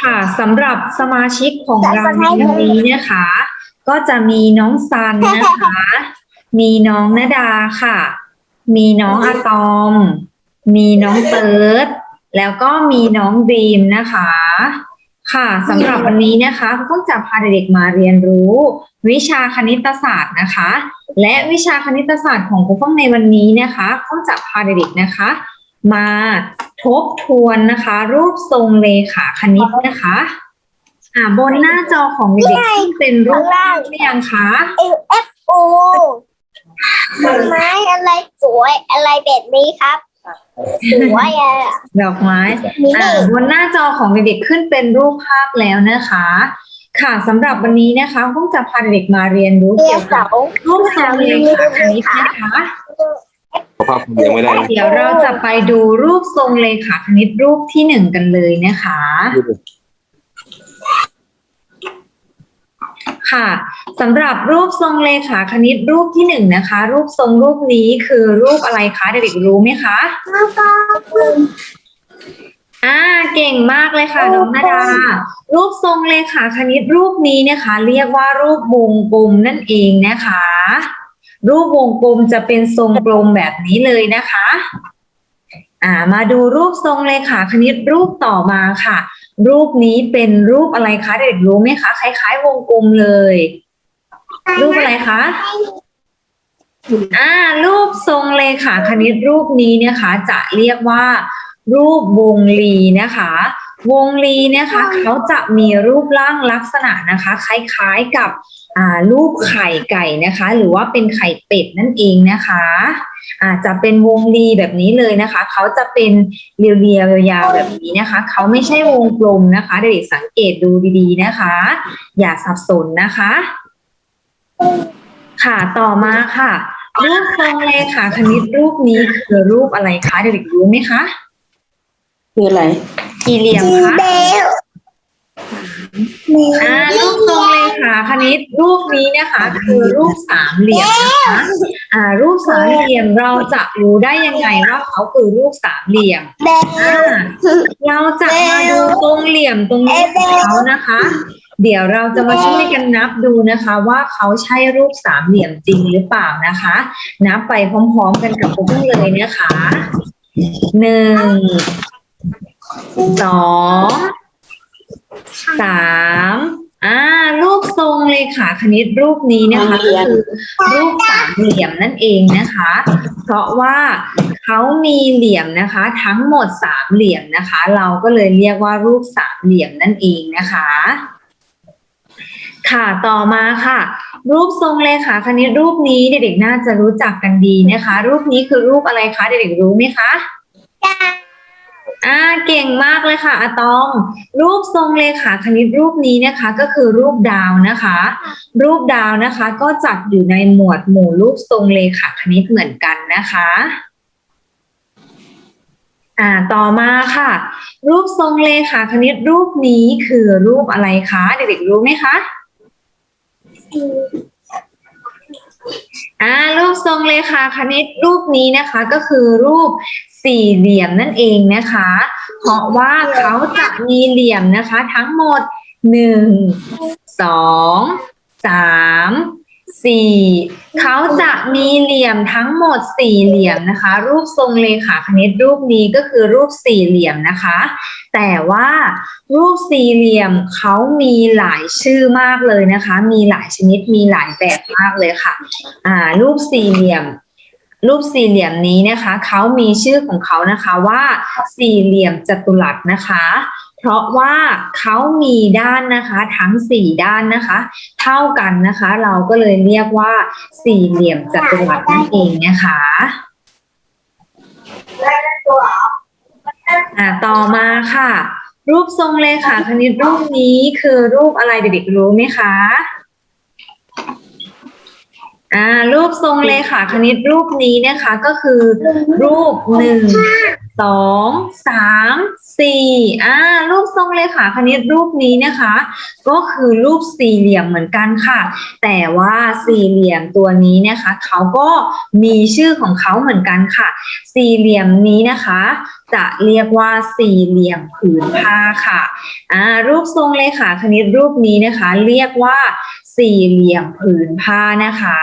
ค่ะสำหรับสมาชิกของเราในวันนี้นะคะ ก็จะมีน้องซันนะคะ มีน้องนดาค่ะ มีน้องอะตอม มีน้องเติร์ดแล้วก็มีน้องดีมนะคะ ค่ะสำหรับวันนี้นะคะก็จะพาเด็กๆมาเรียนรู้ วิชาคณิตศาสตร์นะคะ และวิชาคณิตศาสตร์ของครูฟ้องในวันนี้นะคะก็จะพาเด็กๆนะคะ มา ทบทวนนะคะ รูปทรงเลขาคณิตนะคะอ่าบนหน้าจอของเด็กๆซึ่งเป็นรูปภาพหรือยังคะเอลเอฟโอต้นไม้อะไรสวยอะไรแบบนี้ครับสวยอะดอกไม้นี่อ่าบนหน้าจอของเด็กๆขึ้นเป็นรูปภาพแล้วนะคะ ค่ะสำหรับวันนี้นะคะพวกจะพาเด็กๆมาเรียนรู้เรียเกี่ยวกับเสารูปทรงเลขาคณิตนะคะ เพราะภาพคุณยังไม่ได้นะเดี๋ยวเราจะไปดูรูปทรงเลขาคณิตรูปที่หนึ่งกันเลยนะคะ ค่ะสำหรับรูปทรงเลขาคณิตรูปที่หนึ่งนะคะ รูปทรงรูปนี้คือรูปอะไรคะเด็กๆรู้ไหมคะแล้วก็อ่าเก่งมากเลยค่ะน้องนาดา รูปทรงเลขาคณิตรูปนี้นะคะ เรียกว่ารูปวงกลมนั่นเองนะคะ รูปวงกลมจะเป็นทรงกลมแบบนี้เลยนะคะ อ่า มาดูรูปทรงเลขาคณิตรูปต่อมาค่ะ รูปนี้เป็นรูปอะไรคะเด็กรู้ไหมคะคล้ายๆ วงกลมเลย รูปอะไรคะอ่า รูปทรงเลขาคณิตรูปนี้เนะคะจะเรียกว่า รูปวงรีนะคะ วงรีนะคะเขาจะมีรูปร่างลักษณะนะคะ คล้ายๆกับอ่ารูปไข่ไก่นะคะ หรือว่าเป็นไข่เป็ดนั่นเองนะคะอาจจะเป็นวงรีแบบนี้เลยนะคะ เขาจะเป็นเรียวๆยาวๆแบบนี้นะคะ เขาไม่ใช่วงกลมนะคะ เด็กๆสังเกตดูดีๆนะคะ อย่าสับสนนะคะ ค่ะต่อมาค่ะ รูปทรงเลขาคณิตรูปนี้คือรูปอะไรคะเด็กๆรู้ไหมคะ คืออะไร กี่เหลี่ยมจีคะเบลอ่ารูปทรงเลขาคณิตรูปนี้นะคะคือรูปสามเหลี่ยมนะคะอ่า รูปสามเหลี่ยมเราจะรู้ได้ยังไงว่าเขาคือรูปสามเหลี่ยมเบอ่าลเราจะมาดูตรงเหลี่ยมตรงนี้ของเขานะคะ เดี๋ยวเราจะมาช่วยกันนับดูนะคะ ว่าเขาใช่รูปสามเหลี่ยมจริงหรือเปล่านะคะ นับไปพร้อม ๆ กันกับผมเลยนะคะหนึ่ง สองสามอ่ารูปทรงเลขาคณิตรูปนี้นะคะก็คือรูปสามเหลี่ยมนั่นเองนะคะ เพราะว่าเขามีเหลี่ยมนะคะ ทั้งหมดสามเหลี่ยมนะคะ เราก็เลยเรียกว่ารูปสามเหลี่ยมนั่นเองนะคะ ค่ะต่อมาค่ะ รูปทรงเลขาคณิตรูปนี้เด็กๆน่าจะรู้จักกันดีนะคะ รูปนี้คือรูปอะไรคะเด็กๆรู้ไหมคะ อ่าเก่งมากเลยค่ะอะตอม รูปทรงเลขาคณิตรูปนี้นะคะก็คือรูปดาวนะคะ รูปดาวนะคะก็จัดอยู่ในหมวดหมู่รูปทรงเลขาคณิตเหมือนกันนะคะอ่าต่อมาค่ะ รูปทรงเลขาคณิตรูปนี้คือรูปอะไรคะเด็กๆรู้ไหมคะอ่ารูปทรงเลขาคณิตรูปนี้นะคะ ก็คือรูป สี่เหลี่ยมนั่นเองนะคะ เพราะว่าเขาจะมีเหลี่ยมนะคะ ทั้งหมดหนึ่งสองสามสี่เขาจะมีเหลี่ยมทั้งหมดสี่เหลี่ยมนะคะ รูปทรงเลขาคณิตรูปนี้ก็คือรูปสี่เหลี่ยมนะคะ แต่ว่ารูปสี่เหลี่ยมเขามีหลายชื่อมากเลยนะคะ มีหลายชนิดมีหลายแบบมากเลยค่ะ อ่า รูปสี่เหลี่ยม รูปสี่เหลี่ยมนี้นะคะเขามีชื่อของเขานะคะว่าสี่เหลี่ยมจัตุรัสนะคะ เพราะว่าเขามีด้านนะคะทั้งสี่ด้านนะคะ เท่ากันนะคะ เราก็เลยเรียกว่าสี่เหลี่ยมจัตุรัสนั่นเองนะคะอ่าต่อมาค่ะ รูปทรงเลขาคณิตรูปนี้คือรูปอะไรเด็กๆรู้ไหมคะ อ่ารูปทรงเลขาคณิตรูปนี้นะคะก็คือ รูปหนึ่งสองสามสี่อ่ารูปทรงเลขาคณิตรูปนี้นะคะ ก็คือรูปสี่เหลี่ยมเหมือนกันค่ะ แต่ว่าสี่เหลี่ยมตัวนี้นะคะเขาก็มีชื่อของเขาเหมือนกันค่ะ สี่เหลี่ยมนี้นะคะ จะเรียกว่าสี่เหลี่ยมผืนผ้าค่ะอ่ารูปทรงเลขาคณิตรูปนี้นะคะ เรียกว่า สี่เหลี่ยมผืนผ้านะคะ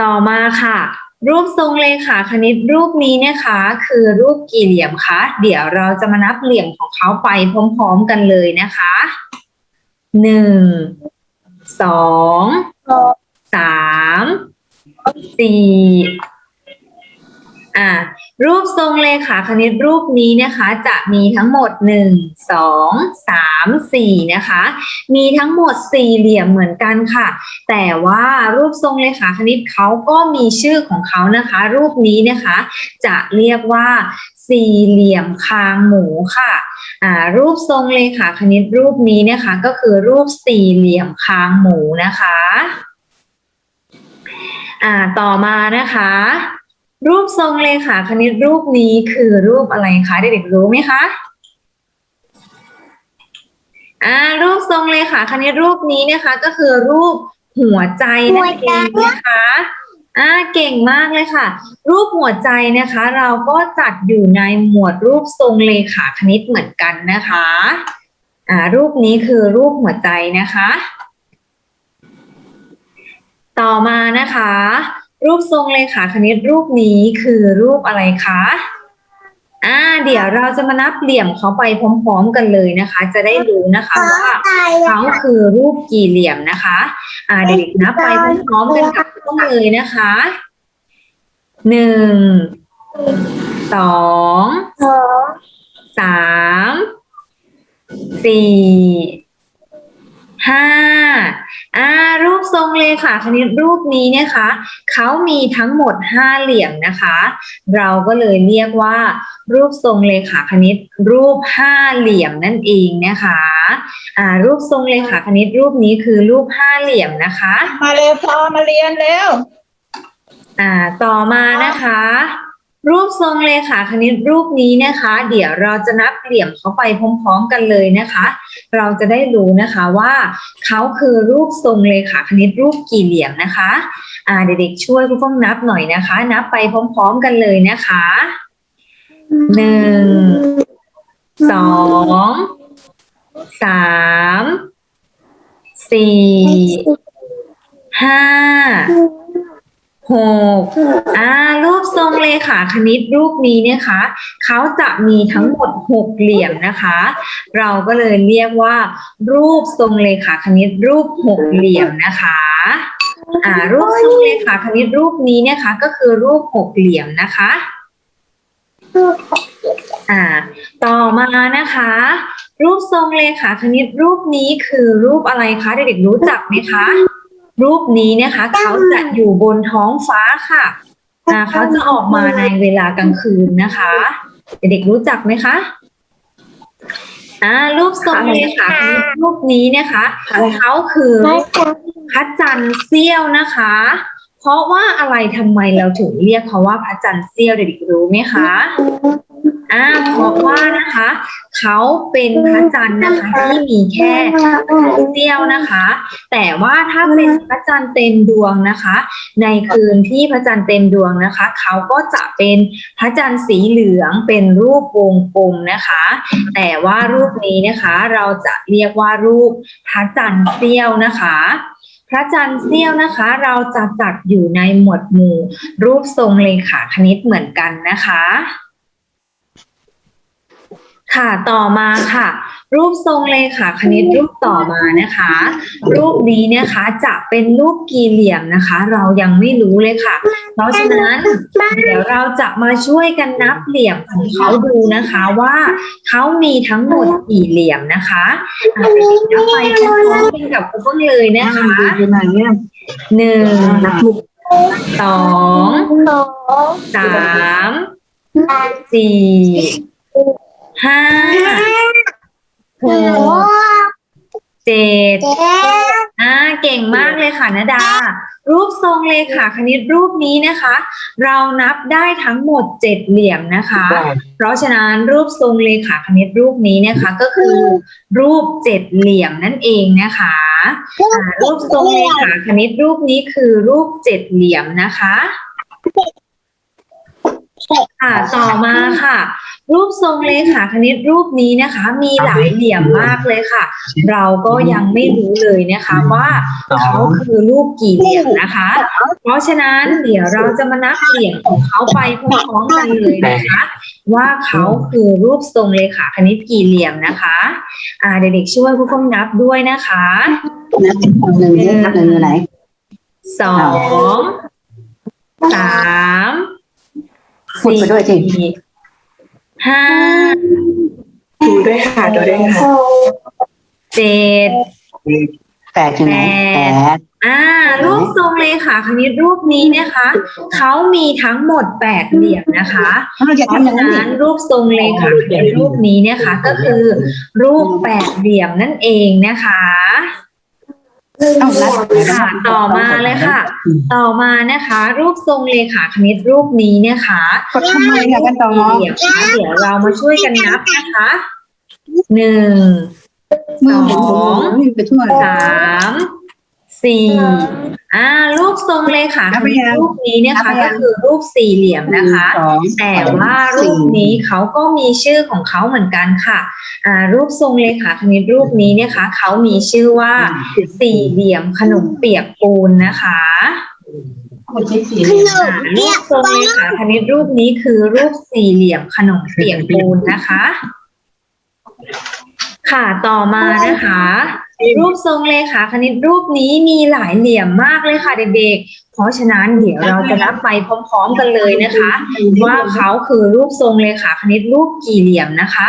ต่อมาค่ะ รูปทรงเลขาคณิตรูปนี้นะคะ คือรูปกี่เหลี่ยมคะ เดี๋ยวเราจะมานับเหลี่ยมของเขาไปพร้อมๆกันเลยนะคะหนึ่งสองสามสี่ อ่ารูปทรงเลขาคณิตรูปนี้นะคะ จะมีทั้งหมดหนึ่งสองสามสี่นะคะ มีทั้งหมดสี่เหลี่ยมเหมือนกันค่ะ แต่ว่ารูปทรงเลขาคณิตเขาก็มีชื่อของเขานะคะ รูปนี้นะคะ จะเรียกว่าสี่เหลี่ยมคางหมูค่ะรูปทรงเลขาคณิตรูปนี้นะคะ ก็คือรูปสี่เหลี่ยมคางหมูนะคะ ต่อมานะคะ รูปทรงเลขาคณิตรูปนี้คือรูปอะไรคะเด็กๆรู้ไหมคะอ่ารูปทรงเลขาคณิตรูปนี้นะคะ ก็คือรูปหัวใจนั่นเองนะคะอ่าเก่งมากเลยค่ะ รูปหัวใจนะคะ เราก็จัดอยู่ในหมวดรูปทรงเลขาคณิตเหมือนกันนะคะอ่ารูปนี้คือรูปหัวใจนะคะ ต่อมานะคะ รูปทรงเลขาคณิตรูปนี้คือรูปอะไรคะอ่าเดี๋ยวเราจะมานับเหลี่ยมเขาไปพร้อม ๆ กันเลยนะคะ จะได้รู้นะคะว่าเขาคือรูปกี่เหลี่ยมนะคะ อ่าเด็กๆนับไปพร้อมๆกันกับต้องเลยนะคะหนึ่งสองสองสามสี่ ห้าอ่ารูปทรงเลขาคณิตรูปนี้นะคะเขามีทั้งหมดห้าเหลี่ยมนะคะ เราก็เลยเรียกว่า รูปทรงเลขาคณิต รูปห้าเหลี่ยมนั่นเองนะคะอ่ารูปทรงเลขาคณิตรูปนี้คือรูปห้าเหลี่ยมนะคะ มาเร็วพอมาเรียนเร็วอ่าต่อมานะคะ รูปทรงเลขาคณิตรูปนี้นะคะ เดี๋ยวเราจะนับเหลี่ยมเขาไปพร้อมๆกันเลยนะคะ เราจะได้รู้นะคะว่าเขาคือรูปทรงเลขาคณิตรูปกี่เหลี่ยมนะคะอ่าเด็กๆช่วยคุณฟ้องนับหน่อยนะคะ นับไปพร้อมๆกันเลยนะคะหนึ่งสองสามสี่ห้า หกอ่ารูปทรงเลขาคณิตรูปนี้เนะคะเขาจะมีทั้งหมดหกเหลี่ยมนะคะ เราก็เลยเรียกว่า รูปทรงเลขาคณิตรูปหกเหลี่ยมนะคะอ่ารูปทรงเลขาคณิตรูปนี้นะคะก็คือรูปหกเหลี่ยมนะคะอ่า ต่อมานะคะ รูปทรงเลขาคณิตรูปนี้คือรูปอะไรคะเด็กๆรู้จักไหมคะ รูปนี้นะคะ เขาจะอยู่บนท้องฟ้าค่ะอ่าเขาจะออกมาในเวลากลางคืนนะคะเด็กๆรู้จักไหมคะอ่ารูปทรงเลขาคณิตรูปนี้นะคะเขาคือไม่จับพระจันทร์เสี้ยวนะคะ เพราะว่าอะไรทำไมเราถึงเรียกเขาว่าพระจันทร์เสี้ยวเด็กๆรู้ไหมคะอ่าเพราะว่านะคะ เขาเป็นพระจันทร์นะคะที่มีแค่เสี้ยวนะคะ แต่ว่าถ้าเป็นพระจันทร์เต็มดวงนะคะ ในคืนที่พระจันทร์เต็มดวงนะคะ เขาก็จะเป็นพระจันทร์สีเหลืองเป็นรูปวงกลมนะคะ แต่ว่ารูปนี้นะคะ เราจะเรียกว่ารูปพระจันทร์เสี้ยวนะคะ พระจันทร์เสี้ยวนะคะ เราจะจัดอยู่ในหมวดหมู่รูปทรงเลขาคณิตเหมือนกันนะคะ ค่ะต่อมาค่ะ รูปทรงเลขาคณิตรูปต่อมานะคะ รูปนี้นะคะจะเป็นรูปกี่เหลี่ยมนะคะ เรายังไม่รู้เลยค่ะ เพราะฉะนั้นเดี๋ยวเราจะมาช่วยกันนับเหลี่ยมของเขาดูนะคะว่าเขามีทั้งหมดกี่เหลี่ยมนะคะอะเดี๋ยวนับไปพร้อมๆกันกับคุณเพิ่งเลยนะคะหนึ่งสองสามสี่ ห้าหกเจ็ดอ่าเก่งมากเลยค่ะนาดา รูปทรงเลขาคณิตรูปนี้นะคะ เรานับได้ทั้งหมดเจ็ดเหลี่ยมนะคะ เพราะฉะนั้นรูปทรงเลขาคณิตรูปนี้นะคะ ก็คือ รูปเจ็ดเหลี่ยมนั่นเองนะคะรูปทรงเลขาคณิตรูปนี้คือรูปเจ็ดเหลี่ยมนะคะ ค่ะต่อมาค่ะ รูปทรงเลขาคณิตรูปนี้นะคะ มีหลายเหลี่ยมมากเลยค่ะ เราก็ยังไม่รู้เลยนะคะ ว่าเขาคือรูปกี่เหลี่ยมนะคะ เพราะฉะนั้นเดี๋ยวเราจะมานับเหลี่ยมของเขาไปพร้อมๆกันเลยนะคะ ว่าเขาคือรูปทรงเลขาคณิตกี่เหลี่ยมนะคะอ่าเด็กๆช่วยผู้ฟังนับด้วยนะคะนับหนึ่งนี่นับหนึ่งอยู่ไหนสองสาม พูดไปด้วยสิสี่ห้าดูด้วยค่ะดูด้วยค่ะเจ็ดแปดอยู่ไหนแปแปดดอ่า รูปทรงเลขาคณิตรูปนี้นะคะเขามีทั้งหมดแปดเหลี่ยมนะคะเราจะเพทำราะอย่างฉะนั้นดินั้นรูปทรงเลขาคณิตรูปนี้นะคะก็คือ รูปแปดเหลี่ยมนั่นเองนะคะ ต้องนัดค่ะต่อมาเลยค่ะ ต่อมานะคะ รูปทรงเลขาคณิตรูปนี้นะคะกดทำไมล่ะกันต่อเหลี่ยมนะคะเดี๋ยวเรามาช่วยกันนับนะคะหนึ่งมือผมไปทั่วสาม สี่อ่ารูปทรงเลขาคณิตรูปนี้นะคะก็คือรูปสี่เหลี่ยมนะคะสองแต่ว่ารูปนี้เขาก็มีชื่อของเขาเหมือนกันค่ะอ่ารูปทรงเลขาคณิตรูปนี้นะคะเขามีชื่อว่าสี่เหลี่ยมขนมเปียกปูนนะคะคนใช้สีขนอ่ามรูเปียปกทรงเลขาคณิตรูปนี้คือรูปสี่เหลี่ยมขนมเปียกปูนนะคะ ค่ะต่อมานะคะ รูปทรงเลขาคณิตรูปนี้มีหลายเหลี่ยมมากเลยค่ะเด็กๆ เพราะฉะนั้นเดี๋ยวเราจะนับไปพร้อมๆกันเลยนะคะ ว่าเขาคือรูปทรงเลขาคณิตรูปกี่เหลี่ยมนะคะ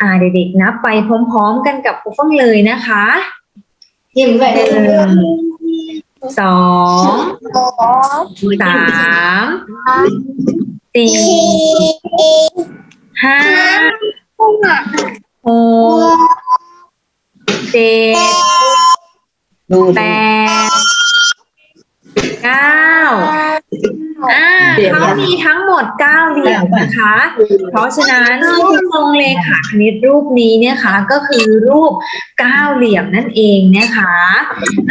อ่าเด็กๆนับไปพร้อมๆ กันกับครูฟังเลยนะคะยิ้มไปหนึ่งสองสองสามสี่ห้าหก เจ็ดดูแปด เก้าอ่าเขามีทั้งหมดเก้าเหลี่ยมนะคะ เพราะฉะนั้นรูปทรงเลขาคณิตรูปนี้เนี่ยค่ะก็คือรูปเก้าเหลี่ยมนั่นเองนะคะ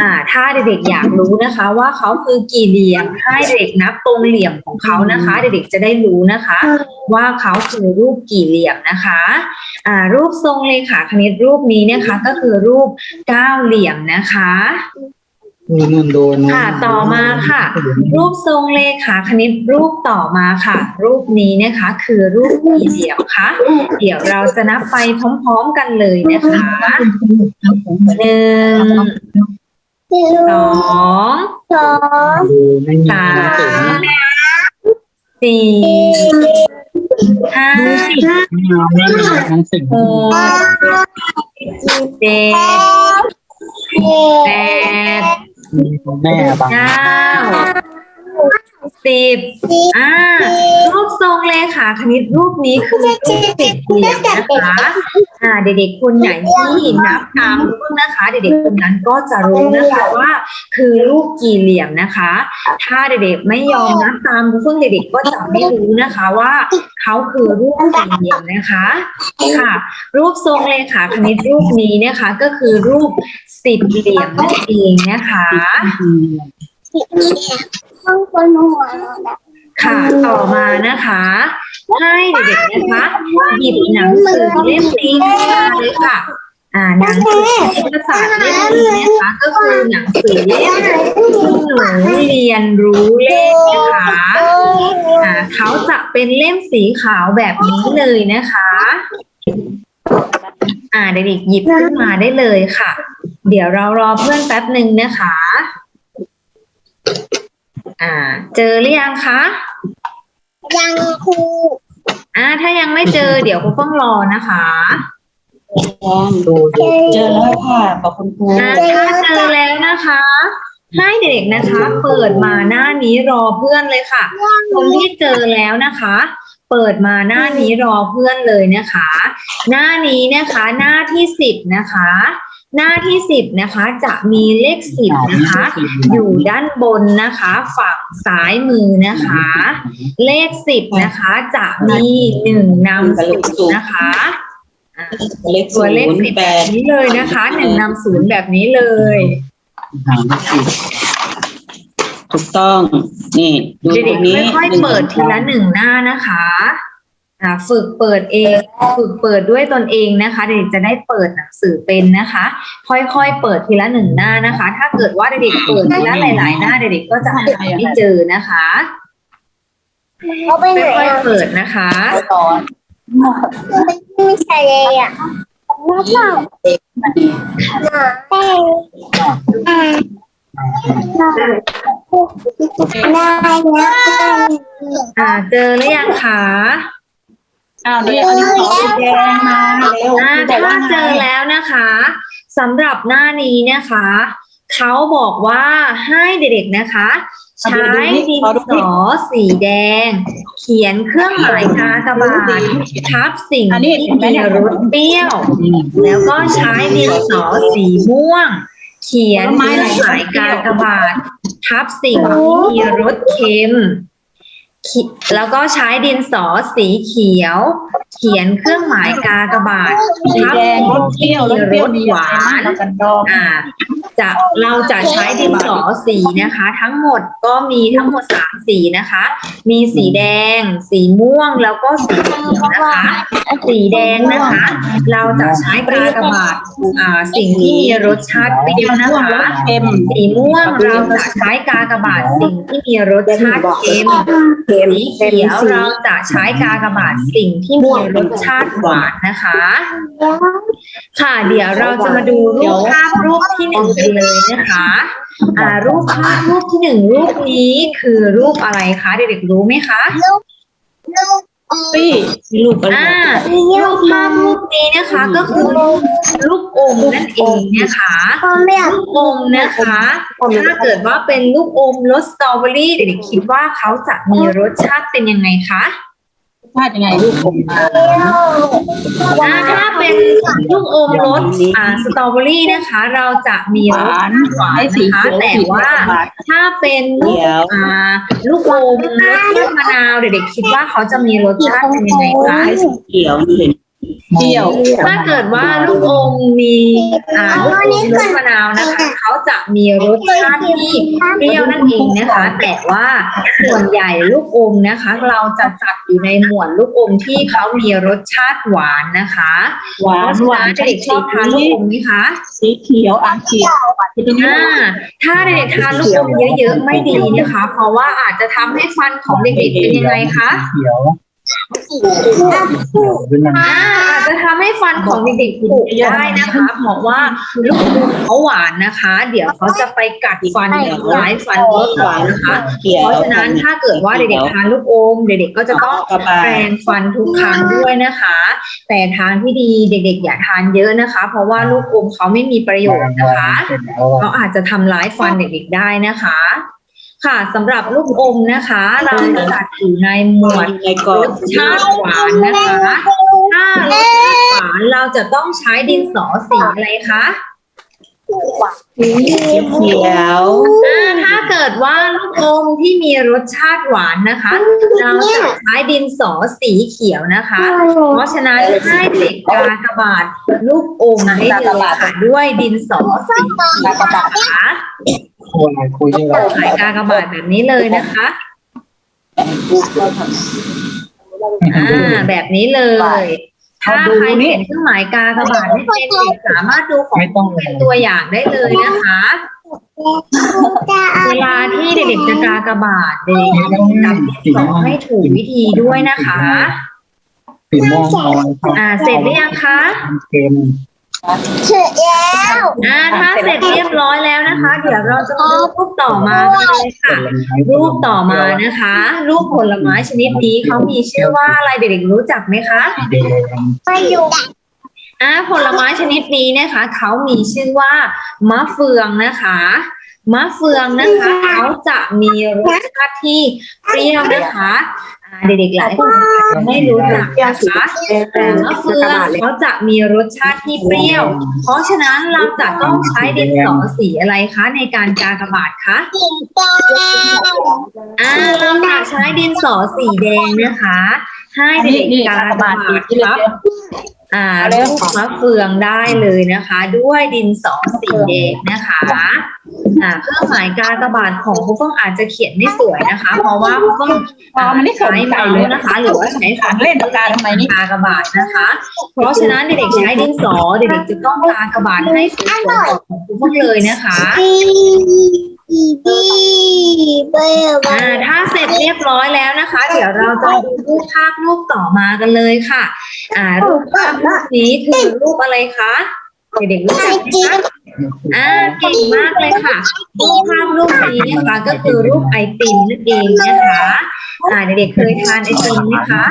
อ่าถ้าเด็กๆอยากรู้นะคะ ว่าเขาคือกี่เหลี่ยมให้เด็กนับตรงเหลี่ยมของเขานะคะ เด็กๆจะได้รู้นะคะ ว่าเขาคือรูปกี่เหลี่ยมนะคะอ่ารูปทรงเลขาคณิตรูปนี้นะคะก็คือรูปเก้าเหลี่ยมนะคะ นุ่นโดนค่ะต่อมาค่ะ รูปทรงเลขาคณิตรูปต่อมาค่ะ รูปนี้นะคะ คือรูปกี่เหลี่ยมคะเดี๋ยวเราจะนับไปพร้อมๆกันเลยนะคะหนึ่งสองสองสามสี่ห้าหกเจ็ดแปด แม่บัง เก้า สิบอ่ารูปทรงเลขาคณิตรูปนี้คือรูปสิบเหลี่ยมนะคะอ่าเด็กๆคนไหนที่นับตามรูปนะคะ เด็กๆคนนั้นก็จะรู้นะคะว่าคือรูปกี่เหลี่ยมนะคะ ถ้าเด็กๆไม่ยอมนับตามเพื่อนเด็กๆก็จะไม่รู้นะคะว่าเขาคือรูปกี่เหลี่ยมนะคะค่ะ รูปทรงเลขาคณิตรูปนี้นะคะ ก็คือรูปสิบเหลี่ยมนั่นเองนะคะ ต้องคนหัวค่ะ ต่อมานะคะ ให้เด็กๆนะคะ หยิบหนังสือเล่มนี้มาเลยค่ะ อ่าหนังสือคณิตศารเล่มนี้นะคะ ก็คือหนังสือเล่มหนูเรียนรู้เลขนะคะอ่าเขาจะเป็นเล่มสีขาวแบบนี้เลยนะคะ อ่าเด็กๆหยิบขึ้นมาได้เลยค่ะ เดี๋ยวเรารอเพื่อนแป๊บหนึ่งนะคะ อ่า เจอหรือยังคะ ยังครูอ่า ถ้ายังไม่เจอ เดี๋ยวคุณต้องรอนะคะดูเจอแล้วค่ะบอกคุณครูอ่าถ้าเจอแล้วนะคะ ให้เด็กๆนะคะ เปิดมาหน้านี้รอเพื่อนเลยค่ะ คนที่เจอแล้วนะคะ เปิดมาหน้านี้รอเพื่อนเลยนะคะ หน้านี้นะคะ หน้าที่สิบนะคะ หน้าที่สิบนะคะจะมีเลขสิบนะคะ อยู่ด้านบนนะคะ ฝั่งซ้ายมือนะคะ เลขสิบนะคะจะมีหนึ่งนำศูนย์นะคะอ่าเลขตัศูวนเลขย์สิบแปแบบดนี้เลยนะคะหนึ่งนำศูนย์แบบนี้เลยหางเลขสิบถูกต้อง นี่ดูเด็ตรกงนี้ๆค่อยๆเปิดทีละหนึ่งหน้านะคะ อ่าฝึกเปิดเอง ฝึกเปิดด้วยตนเองนะคะ เด็กๆจะได้เปิดหนังสือเป็นนะคะ ค่อยๆ เปิดทีละหนึ่งหน้านะคะ ถ้าเกิดว่าเด็กๆเปิดทีละหลาย ๆ หน้าเด็กๆก็จะหาไม่เจอนะคะเขาไปไหนค่อยอะๆเปิดนะคะไม่ใช่เลยอะไม่ชอบแป้งได้นะอ่าเจอหรือยังคะ อ้าวเนี่ยอันนี้ขอสีแดงมาเร็วอ่าคือบอกถ้าว่าเจอแล้วนะคะสำหรับหน้านี้นะคะเขาบอกว่าให้เด็กๆนะคะ ใช้ดินสอสีแดง เขียนเครื่องหมายกากบาททับสิ่งที่มีรสเปรี้ยว แล้วก็ใช้ดินสอสีม่วง เขียนเครื่องหมายกากบาททับสิ่งที่มีรสเค็ม ขีแล้วก็ใช้ดินสอสีเขียว เขียนเครื่องหมายกากบาทสีทับแดงสิ่รงสเปรี้ที่ยวรมีสเปรรี้ยวสดีหวามากนเรากันดอง อ่า จะเราจะใช้ดินสอสีนะคะ ทั้งหมดก็มีทั้งหมดสามสีนะคะ มีสีแดง สีม่วงแล้วก็สีเขียวนะคะ สีแดงนะคะ เราจะใช้กากบาทอ่าสิ่งที่มีรสชาติเปรี้ยวนะคะสเค็มสีม่วงเราจะใช้กากบาทสิ่งที่มีรสชาติเค็มสีเขียวเราจะใช้กากบาทสิ่งที่มีรสชาติหวานนะคะ ค่ะเดี๋ยวเราจะมาดูรูปภาพรูปที่หนึ่งกันเลยนะคะอ่ารูปภาพรูปที่หนึ่งรูปนี้คือรูปอะไรคะเด็กๆรู้ไหมคะลูกปี้ลูกอะไรอ่ารูปภาพรูปนี้นะคะ ก็คือรูปลูกอมนั่นเองนะคะพ่อไม่อยากลูกอมนะคะ ถ้าเกิดว่าเป็นลูกอมรสสตรอเบอรี่เด็กๆคิดว่าเขาจะมีรสชาติเป็นยังไงคะ ชาติยังไงลูกผมมาอ่าถ้าเป็นลูกอมรสอ่าสตรอเบอรี่นะคะ เราจะมีหรสวานหวานให้สีนะคะเขียวแต่สีว่าบาทถ้าเป็นลูกเขียวอ่าลูกอมรสชาติมะนาวเด็กๆคิดว่าเขาจะมีรสชาติเป็นยังไงคะให้สีเขียวนี่ เปรี้ยว ถ้าเกิดว่าลูกอมมีอ่าลูกอมรสมะนาวนะคะเขาจะมีรสชาติที่เปรี้ยวนั่นเองนะคะ แต่ว่าส่วนใหญ่ลูกอมนะคะ เราจะจัดอยู่ในหมวดลูกอมที่เขามีรสชาติหวานนะคะ หวานหวานเพระฉะเด็กๆชอบทานลูกอมไหมคะสีเขียวอะเขียวทีนี้อ่าถ้าเด็กๆทานลูกอมเยอะๆไม่ดีนะคะ เพราะว่าอาจจะทำให้ฟันของเด็กๆเป็นยังไงคะเขียวเป็นยังไง อ่าอาจจะทำให้ฟันของเด็กๆผุได้นะคะเพราะว่าลูกอมเขาหวานนะคะ เดี๋ยวเขาจะไปกัดฟันทำร้ายฟันรสหวานนะคะ เพราะฉะนั้นถ้าเกิดว่าเด็กๆทานลูกอมเด็กๆก็จะต้องแปรงฟันทุกครั้งด้วยนะคะ แต่ทางที่ดีเด็กๆ อย่าทานเยอะนะคะ เพราะว่าลูกอมเขาไม่มีประโยชน์นะคะเขาอาจจะทำร้ายฟันเด็กๆได้นะคะ ค่ะสำหรับลูกอมนะคะ เราจะจัดอยู่ในหมวดในกรอรบสชาติหวานนะคะถ้ารสชาติหวานเราจะต้องใช้ดินสอสีอะไรคะเขียวอ่าถ้าเกิดว่าลูกอมที่มีรสชาติหวานนะคะ เราจะใช้ดินสอสีเขียวนะคะ เพราะฉะนั้นให้เด็กกากบาทลูกอมให้เลยค่ะด้วยดินสอสีเขียวนะคะ คุยคุยยังไงใส่กากบาทแบบนี้เลยนะคะอ่าแบบนี้เลย ถ้าใครเขียนเครื่องหมายกากบาทไม่เป็นเด็กสามารถดูของไม่ต้องเป็นตัวอย่างได้เลยนะคะเวลาที่เด็กๆจะกากบาทเด็กๆต้องจับดินสอให้ถูกวิธีด้วยนะคะสีม่วงเอาไว้อ่าเสร็จหรือยังคะ เค็มเสร็จแล้วอ่าถ้าเสร็จเรียบร้อยแล้วนะคะ เดี๋ยวเราจะมาดูรูปต่อมากันเลยค่ะ รูปต่อมานะคะ รูปผลไม้ชนิดนี้เขามีชื่อว่าอะไรเด็กๆรู้จักไหมคะแดงไปอยู่อ่าผลไม้ชนิดนี้นะคะเขามีชื่อว่ามะเฟืองนะคะมะเฟืองนะคะเขาจะมีรสชาติที่เปรี้ยวนะคะอ่า เด็กๆหลายคนไม่รู้จักนะคะแต่มะเฟืองเขาจะมีรสชาติที่เปรี้ยว เพราะฉะนั้นเราจะต้องใช้ดินสอสีอะไรคะในการกากบาทคะอ่าเราจะใช้ดินสอสีแดงนะคะ ให้เด็กๆกากบาทครับ อ่ารูปมะเฟืองได้เลยนะคะ ด้วยดินสอสีแดงนะคะอ่าเครื่องหมายกากบาทของผู้ฟังอาจจะเขียนไม่สวยนะคะ เพราะว่าผู้ฟังอ๋อมันไม่สนใช้ใจเมาเลยส์นะคะ หรือว่าใช้สารเล่นปากกาทำไมนี่กากบาทนะคะ เพราะฉะนั้นเด็กๆใช้ดินสอเด็กๆจะต้องกากบาทให้สวยๆของผู้ฟังเลยนะคะ ดีดีดีเบลอ่าถ้าเสร็จเรียบร้อยแล้วนะคะ เดี๋ยวเราจะดูรูปภาพรูปต่อมากันเลยค่ะ อ่า รูปภาพรูปนี้คือรูปอะไรคะเด็กๆรู้ไอจักไหมจีคะอ่าเก่งมากเลยค่ะ รูปภาพรูปนี้นะคะก็คือรูปไอติมนั่นเองนะคะอ่าเด็กๆเคยทานไอติมไหมคะ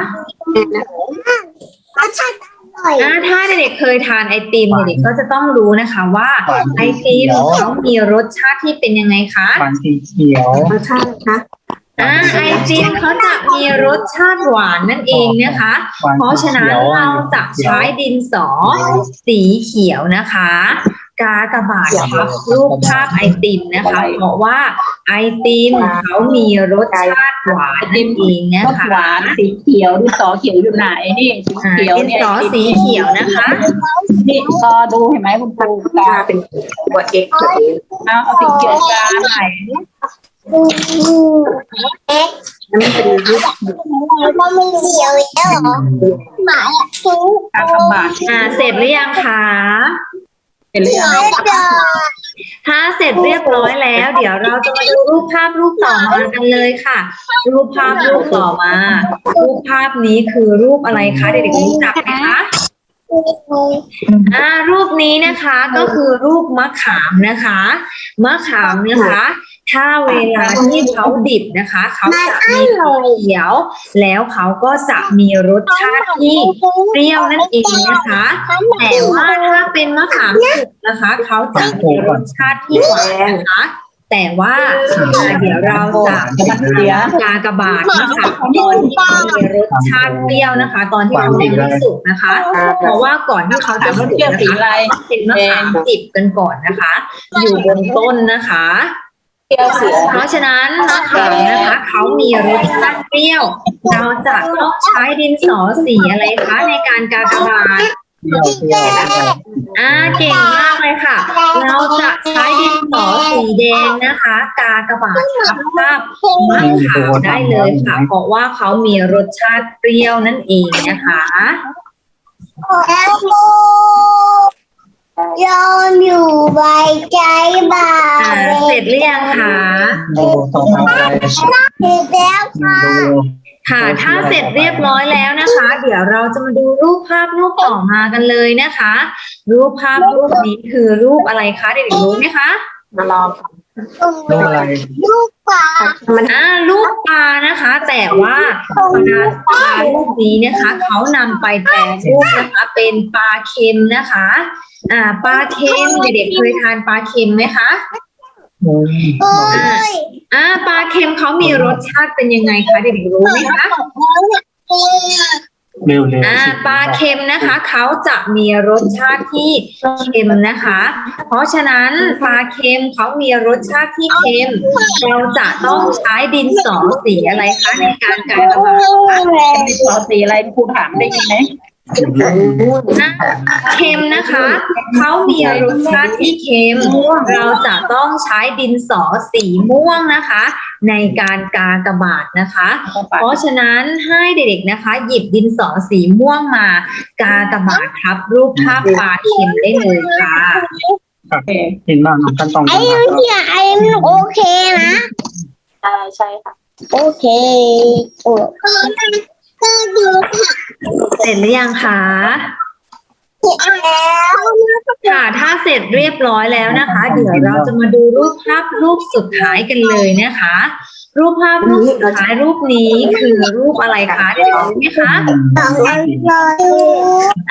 รสชาติอ ร่อย อ่าถ้าเด็กๆเคยทานไอติมเด็กๆก็จะต้องรู้นะคะว่าไอติมเขามีรสชาติที่เป็นยังไงคะหวานสีเขียว รสชาติคะอ่าไอติมเขาจะมีรสชาติหวานนั่นเองนะคะหวานเพราะสีฉะนั้นขียวเราจะใช้ดินสอสีเขียวนะคะ กากบาททับรูปภาพไอติมนะคะ เพราะว่า ไอติมเขามีรสชาติหวานนั่นเองนะก็คะหวานสีเขียวดินสอเขียวอยู่ไหนนี่สีอ่าเขียวดินเนี่ยสอสีเขียวนะคะนี่ซอดูเห็นไหมคุณครูปลาเป็นตัวเอ็กซ์ตัวเองเอาเอาสีเขียวกลางใส่เอ็กนั่นมันเป็นรูปแล้วก็ไม่เดียวแล้วเหรอหมาอะคือกากบาทอ่าเสร็จหรือยังคะ เป็นเรื่องหมาดอ ถ้าเสร็จเรียบร้อยแล้ว เดี๋ยวเราจะมาดูรูปภาพรูปต่อมากันเลยค่ะ รูปภาพรูปต่อมา รูปภาพนี้คือรูปอะไรคะเด็กๆรู้จักไหมคะอ่ารูปนี้นะคะก็คือรูปมะขามนะคะ มะขามนะคะ ถ้าเวลาที่เขาดิบนะคะ เขาจะมีสีเขียว แล้วเขาก็จะมีรสชาติที่เปรี้ยวนั่นเองนะคะ แต่ว่าถ้าเป็นมะขามสุกนะคะ เขาจะมีรสชาติที่หวานนะคะ แต่ว่าอ่าเดี๋ยวเราจะเดี๋ยวมันเสียกากบาทนะคะตอนที่เขามีรสชาติเปรี้ยวนะคะ ตอนที่เขายังไม่สุกนะคะ เพราะว่าก่อนที่เขาถาจะมว่าสุกเปรี้ยวนะสีคะอะไรเป็นมะขามจิบกันก่อนนะคะ อยู่บนต้นนะคะ เปรี้ยวสีเพราะฉะนั้นมะขามนะคะเขามีรสชาติเปรี้ยว เราจะต้องใช้ดินสอสีอะไรคะในการกากบาทเปรี้ยวเปรี้ยวเปรี้ยวอ่าเก่งมากเลยค่ะ เราจะใช้ดินสอสีแดงนะคะ กากบาททับภาพมะขามได้เลยค่ะ เพราะว่าเขามีรสชาติเปรี้ยวนั่นเองนะคะ แล้ว ลูกยอมอยู่ใบใจบ่าอ่าเสร็จหรือยังคะดูต่อมาเลยเสร็จแล้วค่ะดูค่ะ ถ้าเสร็จเรียบร้อยแล้วนะคะ เดี๋ยวเราจะมาดูรูปภาพรูปต่อมากันเลยนะคะ รูปภาพรูปนี้คือรูปอะไรคะเด็กๆรู้ไหมคะ มาลองดูอะไร ลูก ปลามันอ่ารูปปลานะคะ แต่ว่าปลาปลารูปนี้นะคะ เขานำไปแปลรูปนะคะ เป็นปลาเค็มนะคะ อ่า ปลาเค็มเด็กๆเคยทานปลาเค็มไหมคะอืมโอ้ยอ่า ปลาเค็มเขามีรสชาติเป็นยังไงคะเด็กๆรู้ไหมคะเร็ว เร็วอ่าปลาเค็มนะคะเขาจะมีรสชาติที่เค็มนะคะ เพราะฉะนั้นปลาเค็มเขามีรสชาติที่เค็ม เราจะต้องใช้ดินสอสีอะไรคะในการกากบาทเป็นซอสีอะไรครูถามได้ยินไหมอ่า เค็มนะคะเขามีรสชาติที่เค็มเราจะต้องใช้ดินสอสีม่วงนะคะ ในการกากบาทนะคะ เพราะฉะนั้นให้เด็กๆนะคะ หยิบดินสอสีม่วงมากากบาททับรูปภาพปลาเค็มได้เลยค่ะโอเคเห็นบ้างขั้นตอนไอ้การทำเนี่ยไอ้มันโอเคนะใช่ใช่ค่ะ โอเคโอ้ ก็ดูค่ะเสร็จหรือยังคะแล้วค่ะ ถ้าเสร็จเรียบร้อยแล้วนะคะ เดี๋ยวเราจะมาดูรูปภาพรูปสุดท้ายกันเลยนะคะ รูปภาพรูปสุดท้ายรูปนี้คือรูปอะไรคะเด็กๆรู้ไหมคะสองอันเลย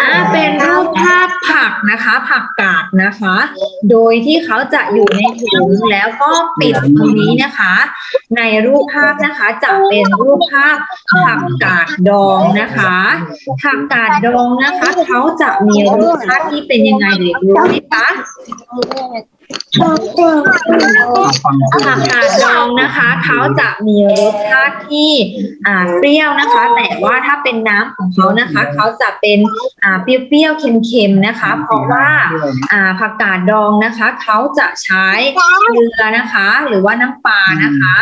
อ่าเป็นรูปภาพผักนะคะ ผักกาดนะคะ โดยที่เขาจะอยู่ในถุงแล้วก็ปิดตรงนี้นะคะ ในรูปภาพนะคะจะเป็นรูปภาพผักกาดดองนะคะผักกาดดองนะคะเขาจะมีรสชาติที่เป็นยังไงเด็กรู้ไหมคะฟังครู ผักกาดดองนะคะเขาจะมีรสชาติที่อ่าเปรี้ยวนะคะ แต่ว่าถ้าเป็นน้ำของเขานะคะเขาจะเป็นอ่าเปรี้ยวๆเค็มๆนะคะ เพราะว่าอ่าผักกาดดองนะคะเขาจะใช้เกลือนะคะ หรือว่าน้ำปลานะคะ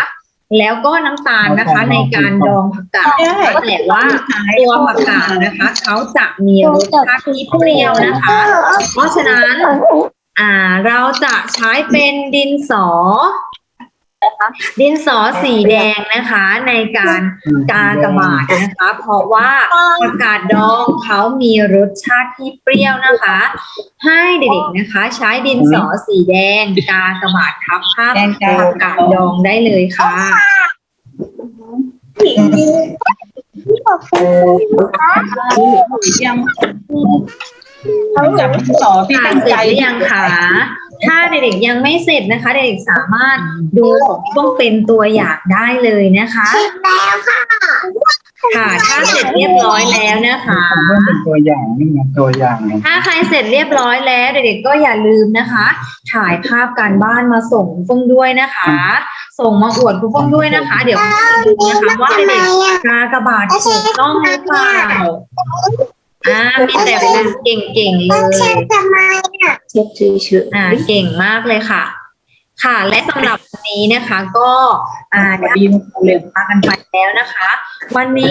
แล้วก็น้ำตาลนะคะในการดองผักกาดแต่ว่าตัวผักกาดนะคะเขาจะมีรสชาติที่เปรี้ยวนะคะ เพราะฉะนั้น อ่า เราจะใช้เป็นดินสอ ดินสอสีแดงนะคะ ในการกากบาทนะคะ เพราะว่าผักกาดดองเขามีรสชาติที่เปรี้ยวนะคะ ให้เด็กๆนะคะ ใช้ดินสอสีแดงกากบาททับภาพผักกาดดองได้เลยค่ะยัง จับต่อที่อ่าตั้งเสร็ใจจหรือยังคะถ้าเด็กๆยังไม่เสร็จนะคะ เด็กๆสามารถดูของต้องเป็นตัวอย่างได้เลยนะคะแล้วค่ะค่ะ ถ้าเสร็จเรียบร้อยแล้วนะคะผมว่าเป็นตัวอย่างนี่ไงตัวอย่างไงถ้าใครเสร็จเรียบร้อยแล้ว เด็กๆก็อย่าลืมนะคะ ถ่ายภาพการบ้านมาส่งคุณฟุ้งด้วยนะคะ ส่งมาอวดคุณฟุ้งด้วยนะคะ เดี๋ยวคุณฟุ้งดูนะคะว่าเด็กๆกากบาทถูกต้องหรือเปล่า อ่ามีแต่คนเก่งๆเลเช็ย ดทำไมอะเช็ดเฉยอ่าเก่งมากเลยค่ะ ค่ะ และสำหรับวันนี้นะคะก็อ่าได้ๆดีเร็วมากันไปแล้วนะคะ วันนี้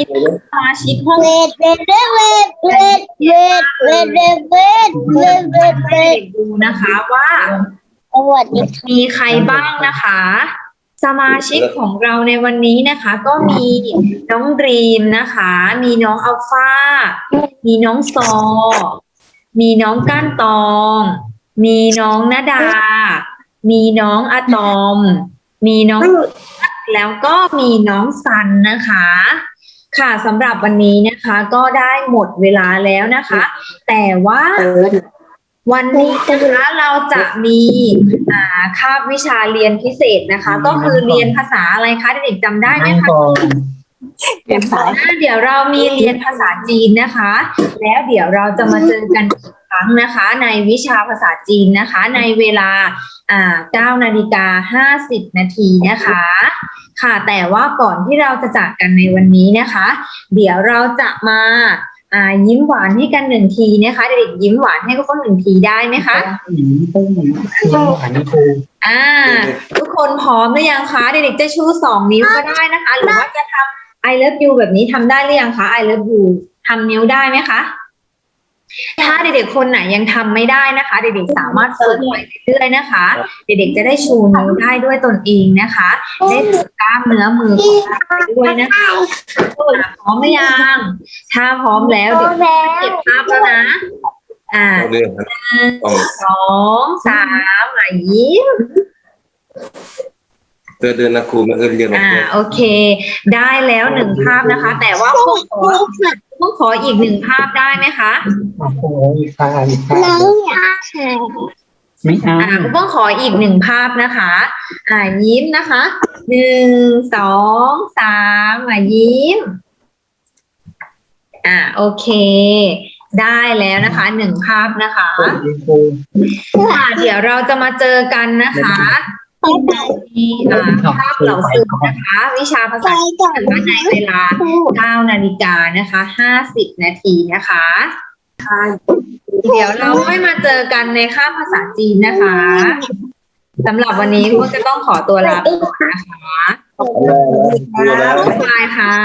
สมาชิกห้องเวทเวทเวทเวทเวทเวทเวทเวทเวทเวทเวทเวให้ทเด็กดูนะคะว่าสวัสดีมีใครบ้างนะคะ สมาชิกของเราในวันนี้นะคะ ก็มีน้องดรีมนะคะ มีน้องอัลฟามีน้องซอ มีน้องก้านตอง มีน้องนาดา มีน้องอะตอม มีน้อง แล้วก็มีน้องซันนะคะ ค่ะสำหรับวันนี้นะคะ ก็ได้หมดเวลาแล้วนะคะ แต่ว่าเออ วันนี้นะคะเราจะมีอ่าคาบวิชาเรียนพิเศษนะคะ ก็คือเรียนภาษาอะไรคะเด็กๆจำได้ไหมนั่งคะก่อนเรียนสายอ่าเดี๋ยวเรามีเรียนภาษาจีนนะคะ แล้วเดี๋ยวเราจะมาเจอกันอีกครั้งนะคะ ในวิชาภาษาจีนนะคะ ในเวลาอ่า9นาฬิกา50นาทีนะคะ ค่ะแต่ว่าก่อนที่เราจะจากกันในวันนี้นะคะ เดี๋ยวเราจะมา อ่ายิ้มหวานให้กันหนึ่งทีนะคะเด็กๆยิ้มหวานให้ก็หนึ่งทีได้ไหมคะอืมต้องคืออันนี้คืออ่า ทุกคนพร้อมหรือยังคะเด็กๆจะชูสองนิ้วก็ได้นะคะ หรือว่าจะทำ I love you แบบนี้ทำได้หรือยังคะ I love you ทำนิ้วได้ไหมคะ ถ้าเด็กๆคนไหนยังทำไม่ได้นะคะ เด็กๆสามารถฝึกไปเรื่อยๆนะคะ เด็กๆจะได้ชูนิ้วได้ด้วยตนเองนะคะได้ฝึกกล้ามเนื้อมือของเราไปด้วยนะคะพร้อมหรือยัง ถ้าพร้อมแล้วเดี๋ยวแล้วเก็บภาพแล้วนะอ่าเอาเรื่องครับต้องสองสามอะยิ้มเตือนเดือนนะครูมาเอิญเรียนนะอ่าครูโอเค ได้แล้วหนึ่งภาพนะคะ แต่ว่าพวกขอ พวกขออีกหนึ่งภาพได้ไหมคะโอ้โหอีกค่ะอีกค่ะน้องอยากไม่เอาอ่าพวกขออีกหนึ่งภาพนะคะอ่ายิ้มนะคะหนึ่งสองสามอะยิ้ม อ่าโอเค ได้แล้วนะคะหนึ่งภาพนะคะครูค่ะเดี๋ยวเราจะมาเจอกันนะคะ ในอ่าภาพเหล่าสื่อนะคะ วิชาภาใจษาก่อนนะคะในเวลา 9 นาฬิกานะคะ 50 นาทีนะคะเดี๋ยวเราค่อยมาเจอกันในค่าบภาษาจีนนะคะสำหรับวันนี้ก็จะต้องขอตัวลาไปก่อนนะคะเรียนแล้วบ๊ายบายค่ะ